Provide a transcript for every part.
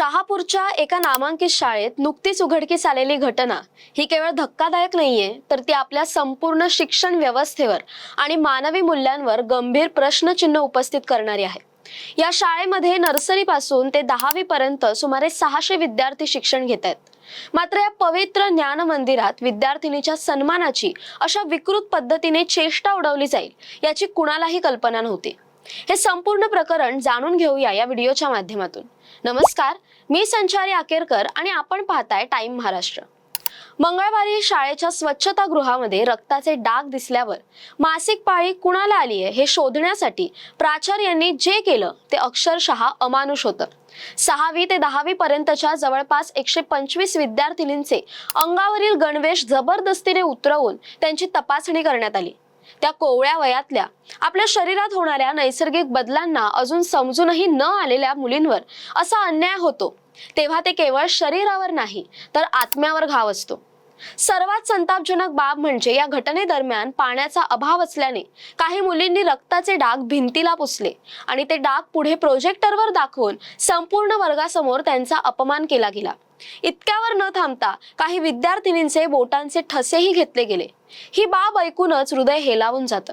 शहापूरच्या एका नामांकित शाळेत नुकतीच उघडकीस आलेली घटना ही केवळ धक्कादायक नाहीये तर ती आपल्या संपूर्ण शिक्षण व्यवस्थेवर आणि मानवी मूल्यांवर गंभीर प्रश्नचिन्ह उपस्थित करणारी आहे. या शाळेमध्ये नर्सरी पासून ते दहावी पर्यंत सुमारे सहाशे विद्यार्थी शिक्षण घेत आहेत. मात्र या पवित्र ज्ञान मंदिरात विद्यार्थिनीच्या सन्मानाची अशा विकृत पद्धतीने चेष्टा उडवली जाईल याची कुणालाही कल्पना नव्हती. हे संपूर्ण प्रकरण जाणून घेऊया या व्हिडिओच्या माध्यमातून. नमस्कार मी संचारी आकेरकर आणि आपण पाहताय टाइम महाराष्ट्र. मंगळवारी शाळेच्या स्वच्छतागृहामध्ये रक्ताचे डाग दिसल्यावर मासिक पाळी कुणाला आली आहे हे शोधण्यासाठी प्राचार्यांनी जे केलं ते अक्षरशः अमानुष होतं. सहावी ते दहावी पर्यंतच्या जवळपास एकशे पंचवीस विद्यार्थिनींचे अंगावरील गणवेश जबरदस्तीने उतरवून त्यांची तपासणी करण्यात आली. त्या कोवळ्या वयातल्या आपल्या शरीरात होणाऱ्या नैसर्गिक बदलांना अजून समजूनही न आलेल्या मुलींवर असा अन्याय होतो. तेव्हा ते केवळ शरीरावर नाही तर आत्म्यावर घाव असतो. सर्वात संतापजनक बाब म्हणजे या घटनेदरम्यान पाण्याचा अभाव असल्याने काही मुलींनी रक्ताचे डाग भिंतीला पुसले आणि ते डाग पुढे प्रोजेक्टरवर दाखवून संपूर्ण वर्गासमोर त्यांचा अपमान केला गेला. इतक्यावर न थांबता काही विद्यार्थिनींचे बोटांचे ठसेही घेतले गेले. ही बाब ऐकूनच हृदय हेलावून जातं.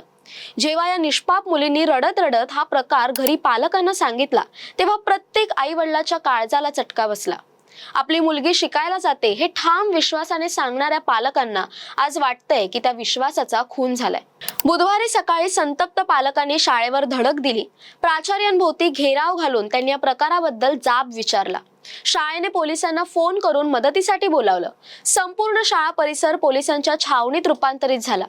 जेव्हा या निष्पाप मुलींनी रडत रडत हा प्रकार घरी पालकांना सांगितला तेव्हा प्रत्येक आई वडिलाच्या काळजाला चटका बसला. आपली मुलगी शिकायला जाते हे ठाम विश्वासाने सांगणाऱ्या पालकांना आज वाटतंय की त्या विश्वासाचा खून झालाय. बुधवारी सकाळी संतप्त पालकांनी शाळेवर धडक दिली. प्राचार्यांभोवती घेराव घालून त्यांनी या प्रकाराबद्दल जाब विचारला. शाळेने पोलिसांना फोन करून मदतीसाठी बोलावलं. संपूर्ण शाळा परिसर पोलिसांच्या छावणीत रूपांतरित झाला.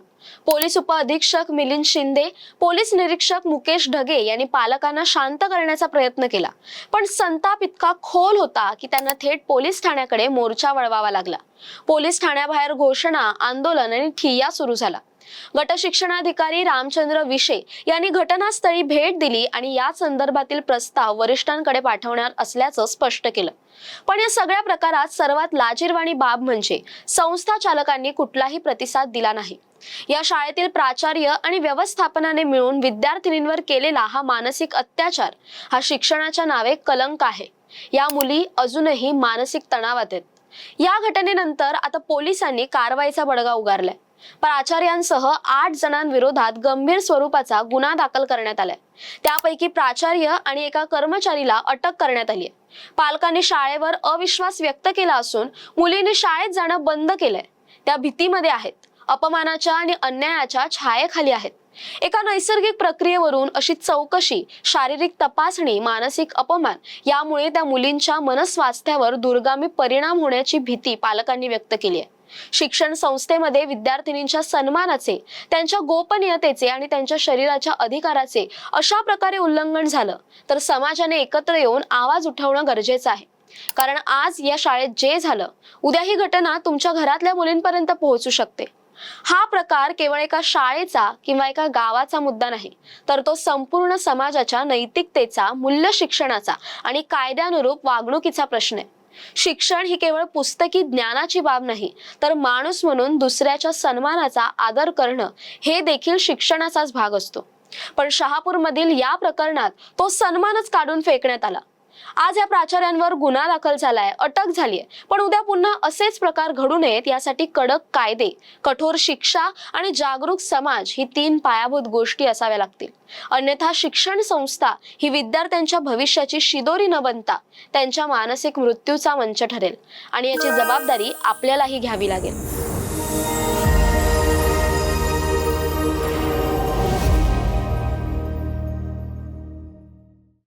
पोलीस उपअधीक्षक मिलिंद शिंदे पोलीस निरीक्षक मुकेश ढगे यांनी पालकांना शांत करण्याचा प्रयत्न केला. पण संताप इतका खोल होता की त्यांना थेट पोलीस ठाण्याकडे मोर्चा वळवावा लागला. पोलीस ठाण्याबाहेर घोषणा आंदोलन आणि ठिय्या सुरू झाला. गट शिक्षणाधिकारी रामचंद्र विशे यांनी घटनास्थळी भेट दिली आणि या संदर्भातील प्रस्ताव वरिष्ठांकडे पाठवणार असल्याचं स्पष्ट केलं. पण या सगळ्या प्रकारात सर्वात लाजीरवाणी बाब म्हणजे संस्था चालकांनी कुठलाही प्रतिसाद दिला नाही. या शाळेतील प्राचार्य आणि व्यवस्थापनाने मिळून विद्यार्थिनींवर केलेला हा मानसिक अत्याचार हा शिक्षणाच्या नावे कलंक आहे. या मुली अजूनही मानसिक तणावात आहेत. या घटनेनंतर आता पोलिसांनी कारवाईचा बडगा उगारलाय. प्राचार्यांसह आठ जणांविरोधात गंभीर स्वरूपाचा गुन्हा दाखल करण्यात आलाय. त्यापैकी प्राचार्य आणि एका कर्मचारीला अटक करण्यात आली आहे पालकांनी शाळेवर अविश्वास व्यक्त केला असून मुलींनी शाळेत जाणं बंद केलंय. त्या भीतीमध्ये आहेत. अपमानाच्या आणि अन्यायाच्या छायेखाली आहेत. एका नैसर्गिक प्रक्रियेवरून अशी चौकशी शारीरिक तपासणी मानसिक अपमान यामुळे त्या मुलींच्या मनस्वास्थ्यावर दुर्गामी परिणाम होण्याची भीती पालकांनी व्यक्त केली आहे शिक्षण संस्थेमध्ये विद्यार्थिनींच्या सन्मानाचे त्यांच्या गोपनीयतेचे आणि त्यांच्या शरीराच्या अधिकाराचे अशा प्रकारे उल्लंघन झालं. तर समाजाने एकत्र येऊन आवाज उठवणं गरजेचं आहे. कारण आज या शाळेत जे झालं उद्या ही घटना तुमच्या घरातल्या मुलींपर्यंत पोहोचू शकते. हा प्रकार केवळ एका शाळेचा किंवा एका गावाचा मुद्दा नाही तर तो संपूर्ण समाजाच्या नैतिकतेचा मूल्य शिक्षणाचा आणि कायद्यानुरूप वागणुकीचा प्रश्न आहे. शिक्षण ही केवळ पुस्तकी ज्ञानाची बाब नाही तर माणूस म्हणून दुसऱ्याच्या सन्मानाचा आदर करणं हे देखील शिक्षणाचाच भाग असतो. पण शहापूरमधील या प्रकरणात तो सन्मानच काढून फेकण्यात आला. आज या प्राचार्यांवर गुन्हा दाखल झालाय अटक झालीय. पण उद्या पुन्हा असेच प्रकार घडू नयेत यासाठी कडक कायदे कठोर शिक्षा आणि जागरूक समाज ही तीन पायाभूत गोष्टी असाव्या लागतील. अन्यथा शिक्षण संस्था ही विद्यार्थ्यांच्या भविष्याची शिदोरी न बनता त्यांच्या मानसिक मृत्यूचा मंच ठरेल. आणि याची जबाबदारी आपल्यालाही घ्यावी लागेल.